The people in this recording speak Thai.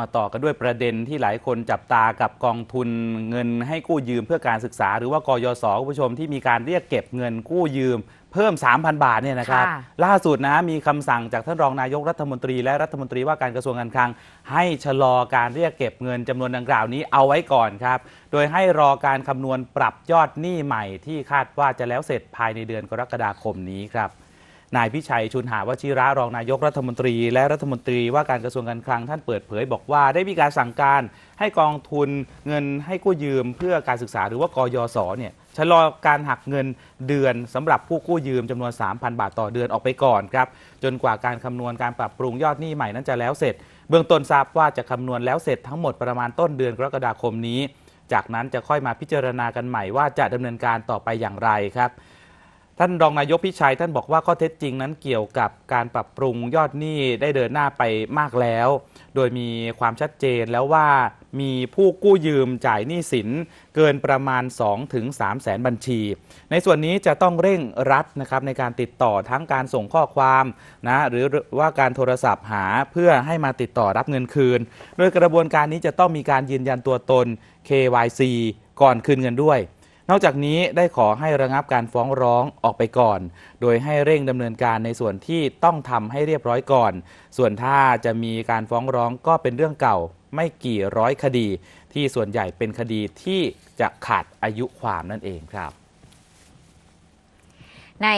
มาต่อกันด้วยประเด็นที่หลายคนจับตากับกองทุนเงินให้กู้ยืมเพื่อการศึกษา หรือว่ากยศคุณผู้ชมที่มีการเรียกเก็บเงินกู้ยืม เพิ่ม 3,000 บาทเนี่ยนะครับ ค่ะ ล่าสุดนะมีคำสั่งจากท่านรองนายกรัฐมนตรี และรัฐมนตรีว่าการกระทรวงการคลัง ให้ชะลอการเรียกเก็บเงินจำนวนดังกล่าวนี้เอาไว้ก่อนครับ โดยให้รอการคำนวณปรับยอดหนี้ใหม่ที่คาดว่าจะแล้วเสร็จภายในเดือนกรกฎาคมนี้ครับ นายพิชัยชุนหาวชิระรองนายกรัฐมนตรี และรัฐมนตรีว่าการกระทรวงการคลังท่านเปิดเผย บอกว่าได้มีการสั่งการให้กองทุนเงินให้กู้ยืมเพื่อการศึกษาหรือว่ากยศเนี่ยชะลอการหักเงินเดือนสำหรับผู้กู้ยืมจำนวน 3,000 บาทต่อเดือนออกไปก่อนครับจนกว่าการคำนวณการปรับปรุงยอดหนี้ใหม่นั้นจะแล้วเสร็จ เบื้องต้นทราบว่าจะคำนวณแล้วเสร็จทั้งหมดประมาณต้นเดือนกรกฎาคมนี้ จากนั้นจะค่อยมาพิจารณากันใหม่ว่าจะดำเนินการต่อไปอย่างไรครับ ท่านรองนายกพิชัยท่านบอกว่าข้อเท็จจริงนั้นเกี่ยวกับการปรับปรุงยอดหนี้ได้เดินหน้าไปมากแล้ว โดยมีความชัดเจนแล้วว่ามีผู้กู้ยืมจ่ายหนี้สินเกินประมาณ 2-3ถึงแสนบัญชี ในส่วนนี้จะต้องเร่งรัดนะครับในการติดต่อทั้งการส่งข้อความนะหรือว่าการโทรศัพท์หาเพื่อให้มาติดต่อรับเงินคืน โดยกระบวนการนี้จะต้องมีการยืนยันตัวตน KYC ก่อนคืนเงินด้วย นอกจากนี้ได้ขอให้ระงับการฟ้องร้องออกไปก่อน โดยให้เร่งดำเนินการในส่วนที่ต้องทำให้เรียบร้อยก่อน ส่วนถ้าจะมีการฟ้องร้องก็เป็นเรื่องเก่าไม่กี่ร้อยคดี ที่ส่วนใหญ่เป็นคดีที่จะขาดอายุความนั่นเองครับใน